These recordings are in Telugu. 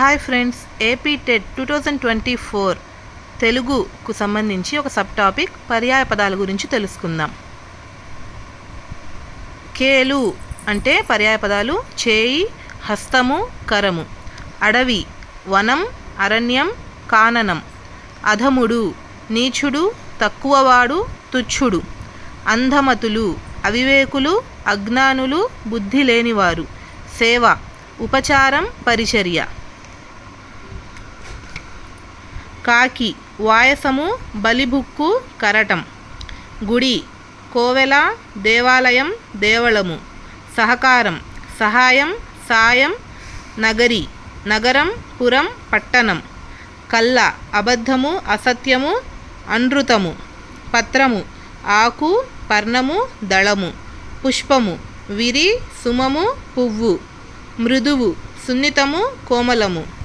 Hi friends AP TET two thousand twenty four తెలుగుకు సంబంధించి ఒక సబ్ టాపిక్ పర్యాయ పదాల గురించి తెలుసుకుందాం. కేలు అంటే పర్యాయ పదాలు చేయి హస్తము కరము. అడవి వనం అరణ్యం కాననం. అధముడు నీచుడు తక్కువవాడు తుచ్చుడు. అంధమతులు అవివేకులు అజ్ఞానులు బుద్ధి లేనివారు. సేవ ఉపచారం పరిచర్య. కాకి వాయసము బలిబుక్కు కరటం. గుడి కోవెల దేవాలయం దేవళము. సహకారం సహాయం సాయం నగరి నగరం పురం పట్టణం. కల్ల అబద్ధము అసత్యము అనృతము. పత్రము ఆకు పర్ణము దళము. పుష్పము విరి సుమము పువ్వు. మృదువు సున్నితము కోమలము.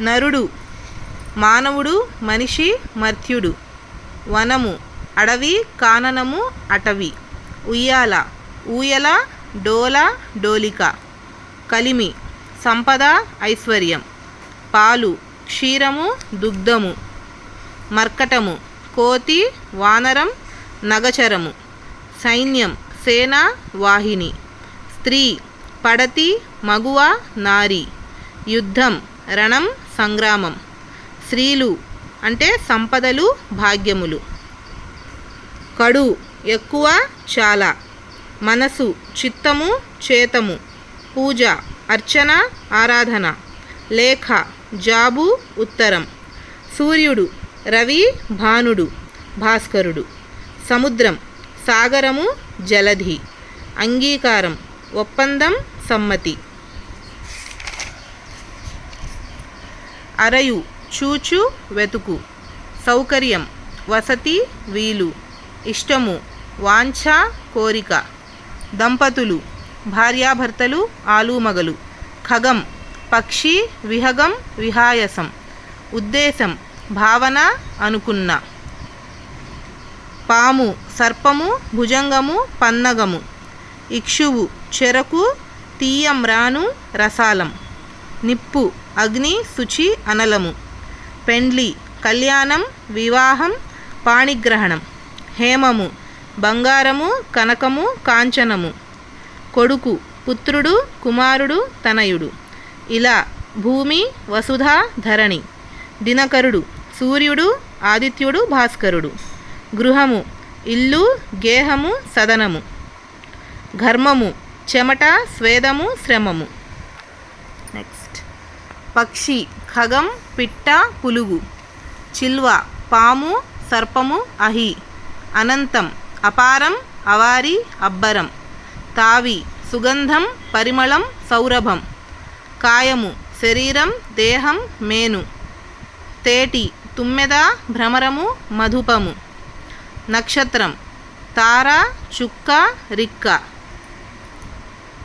నరుడు మానవుడు మనిషి మర్త్యుడు. వనము అడవి కాననము అటవి. ఉయ్యాల ఊయల డోల డోలిక. కలిమి సంపద ఐశ్వర్యం. పాలు క్షీరము దుగ్ధము. మర్కటము కోతి వానరం నగచరము. సైన్యం సేన వాహిని. స్త్రీ పడతి మగువ నారి. యుద్ధం రణం సంగ్రామం. స్త్రీలు అంటే సంపదలు భాగ్యములు. కడు ఎక్కువ చాలా. మనసు చిత్తము చేతము. పూజ అర్చన ఆరాధన. లేఖ జాబు ఉత్తరం. సూర్యుడు రవి భానుడు భాస్కరుడు. సముద్రం సాగరము జలధి. అంగీకారం ఒప్పందం సమ్మతి. అరయు చూచు వెతుకు. సౌకర్యం వసతి వీలు. ఇష్టము వాంఛ కోరిక. దంపతులు భార్యాభర్తలు ఆలుమగలు. ఖగం పక్షి విహగం విహాయసం. ఉద్దేశం భావన అనుకున్న. పాము సర్పము భుజంగము పన్నగము. ఇక్షువు చెరకు తీయమ్రాను రసాలం. నిప్పు అగ్ని శుచి అనలము. పెండ్లి కళ్యాణం వివాహం పాణిగ్రహణం. హేమము బంగారము కనకము కాంచనము. కొడుకు పుత్రుడు కుమారుడు తనయుడు. ఇలా భూమి వసుధ ధరణి. దినకరుడు సూర్యుడు ఆదిత్యుడు భాస్కరుడు. గృహము ఇల్లు గేహము సదనము. ఘర్మము చెమట స్వేదము శ్రమము. పక్షి ఖగం పిట్ట పులుగు. చిల్వ పాము సర్పము అహి. అనంతం అపారం అవారి అబ్బరం. తావి సుగంధం పరిమళం సౌరభం. కాయము శరీరం దేహం మేను. తేటి తుమ్మెద భ్రమరము మధుపము. నక్షత్రం తార చుక్క రిక్క.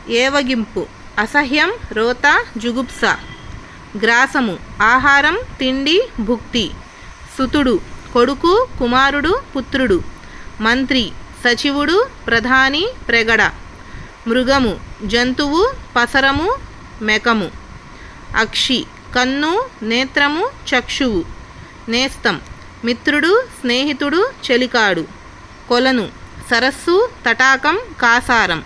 ఏవగింపు అసహ్యం రోత జుగుప్స. గ్రాసము ఆహారం తిండి భుక్తి. సుతుడు కొడుకు కుమారుడు పుత్రుడు. మంత్రి సచివుడు ప్రధాని ప్రగడ. మృగము జంతువు పసరము మెకము. అక్షి కన్ను నేత్రము చక్షువు. నేస్తం మిత్రుడు స్నేహితుడు చెలికాడు. కొలను సరస్సు తటాకం కాసారం.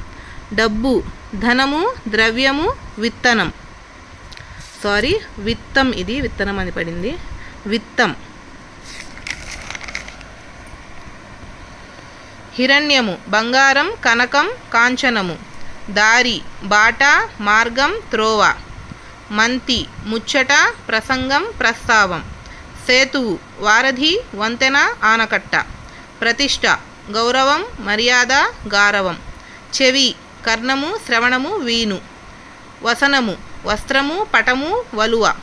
డబ్బు ధనము ద్రవ్యము విత్తనం. సారీ విత్తం ఇది విత్తనం అని పడింది. విత్తం. హిరణ్యము బంగారం కనకం కాంచనము. దారి బాట మార్గం త్రోవ. మంతి ముచ్చట ప్రసంగం ప్రస్తావం. సేతువు వారధి వంతెన ఆనకట్ట. ప్రతిష్ట గౌరవం మర్యాద గారవం. చెవి కర్ణము శ్రవణము వీను వసనము వస్త్రము పటము వలువ.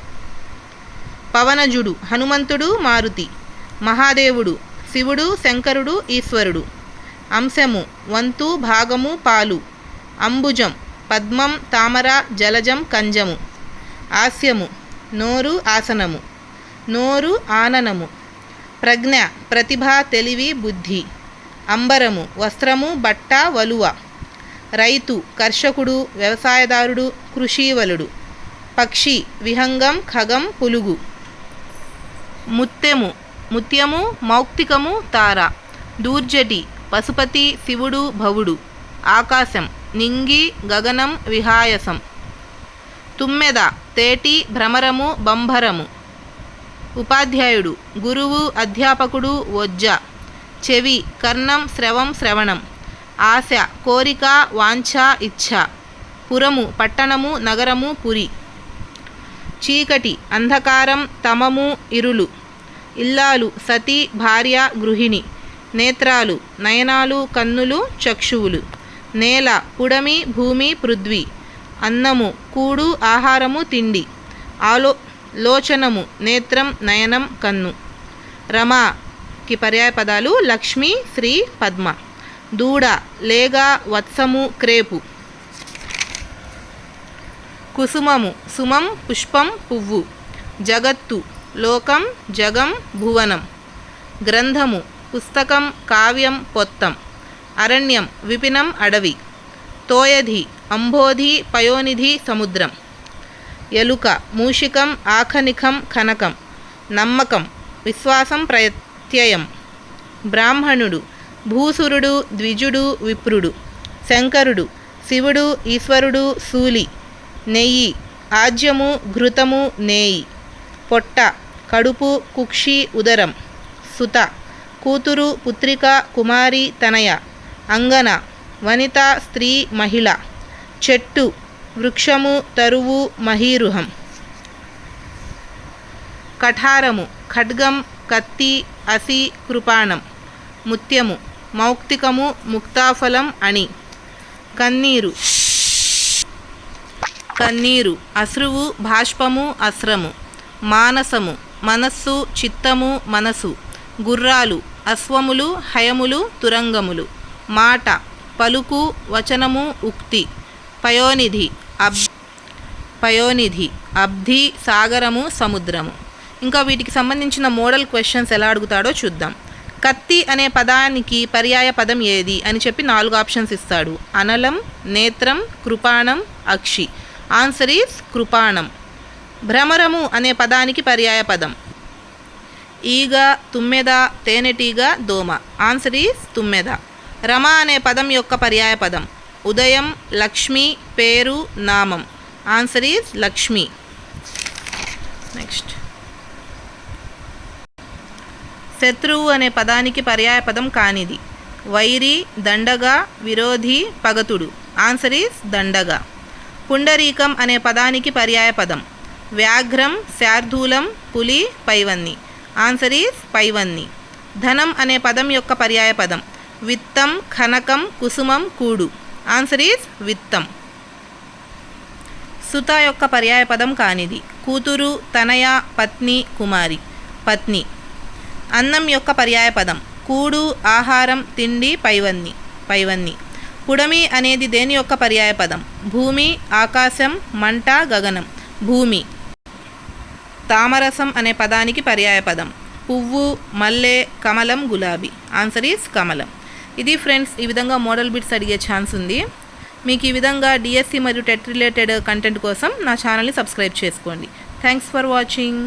పవనజుడు హనుమంతుడు మారుతి. మహాదేవుడు శివుడు శంకరుడు ఈశ్వరుడు. అంశము వంతు భాగము పాలు. అంబుజం పద్మం తామర జలజం కంజము. ఆస్యము నోరు ఆసనము. నోరు ఆననము. ప్రజ్ఞ ప్రతిభ తెలివి బుద్ధి. అంబరము వస్త్రము బట్ట వలువ. రైతు కర్షకుడు వ్యవసాయదారుడు కృషీవలుడు. పక్షి విహంగం ఖగం పులుగు. ముత్యము ముత్యము మౌక్తికము తార. దూర్జటి పశుపతి శివుడు భవుడు. ఆకాశం నింగి గగనం విహాయసం. తుమ్మెద తేటి భ్రమరము బంభరము. ఉపాధ్యాయుడు గురువు అధ్యాపకుడు వజ్జ. చెవి కర్ణం శ్రవం శ్రవణం. ఆశ కోరిక వాంఛ ఇచ్ఛ. పురము పట్టణము నగరము పురి. చీకటి అంధకారం తమము ఇరులు. ఇల్లాలు సతి భార్య గృహిణి. నేత్రాలు నయనాలు కన్నులు చక్షువులు. నేల పుడమి భూమి పృథ్వీ. అన్నము కూడు ఆహారము తిండి. ఆలో లోచనము నేత్రం నయనం కన్ను. రమాకి పర్యాయ పదాలు లక్ష్మి శ్రీ పద్మ. దూడ లేగా వత్సము క్రేపు. కుసుమము సుమం పుష్పం పువ్వు. జగత్తు లోకం జగం భువనం. గ్రంథము పుస్తకం కావ్యం పొత్తం. అరణ్యం విపినం అడవి. తోయధి అంబోధి పయోనిధి సముద్రం. ఎలుక మూషికం ఆఖనికం కనకం. నమ్మకం విశ్వాసం ప్రత్యయం. బ్రాహ్మణుడు భూసురుడు ద్విజుడు విప్రుడు. శంకరుడు శివుడు ఈశ్వరుడు శూలి నెయ్యి ఆజ్యము ఘృతము నేయి. పొట్ట కడుపు కుక్షి ఉదరం. సుత కూతురు పుత్రిక కుమారి తనయ. అంగన వనిత స్త్రీ మహిళ. చెట్టు వృక్షము తరువు మహీరుహం. కఠారము ఖడ్గం కత్తి అసి కృపాణం. ముత్యము మౌక్తికము ముక్తాఫలం అని. కన్నీరు. కన్నీరు అశ్రువు భాష్పము అస్రము మానసము మనస్సు చిత్తము మనసు. గుర్రాలు అశ్వములు హయములు తురంగములు. మాట పలుకు వచనము ఉక్తి. పయోనిధి అబ్ పయోనిధి అబ్ధి సాగరము సముద్రము. ఇంకా వీటికి సంబంధించిన మోడల్ క్వశ్చన్స్ ఎలా అడుగుతాడో చూద్దాం. కత్తి అనే పదానికి పర్యాయ పదం ఏది అని చెప్పి నాలుగు ఆప్షన్స్ ఇస్తాడు. అనలం నేత్రం కృపాణం అక్షి. Answer is కృపాణం. భ్రమరము అనే పదానికి పర్యాయ పదం. ఈగ తుమ్మెద తేనెటీగ దోమ. ఆన్సర్ ఈస్ తుమ్మెద. రమ అనే పదం యొక్క పర్యాయ పదం. ఉదయం లక్ష్మి పేరు నామం. Answer is Lakshmi. నెక్స్ట్. శత్రువు అనే పదానికి పర్యాయ పదం కానిది. వైరి దండగా విరోధి పగతుడు. ఆన్సర్ ఈస్ దండగా. పుండరీకం అనే పదానికి పర్యాయ పదం వ్యాఘ్రం శార్ధూలం పులి పైవన్ని. Answer is పైవన్ని. ధనం అనే పదం యొక్క పర్యాయ పదం విత్తం ఖనకం కుసుమం కూడు. ఆన్సర్ ఈస్ విత్తం. సుత యొక్క పర్యాయ పదం కానిది. కూతురు తనయ పత్ని కుమారి. పత్ని. అన్నం యొక్క పర్యాయ పదం కూడు ఆహారం తిండి పైవన్ని. పైవన్ని. పుడమి అనేది దేని యొక్క పర్యాయ పదం భూమి ఆకాశం మంట గగనం. భూమి. తామరసం అనే పదానికి పర్యాయ పదం పువ్వు మల్లె కమలం గులాబీ. ఆన్సర్ ఈస్ కమలం. ఇది ఫ్రెండ్స్ ఈ విధంగా మోడల్ బిట్స్ అడిగే ఛాన్స్ ఉంది. మీకు ఈ విధంగా డిఎస్సి మరియు టెట్ రిలేటెడ్ కంటెంట్ కోసం నా ఛానల్ని సబ్స్క్రైబ్ చేసుకోండి. Thanks for watching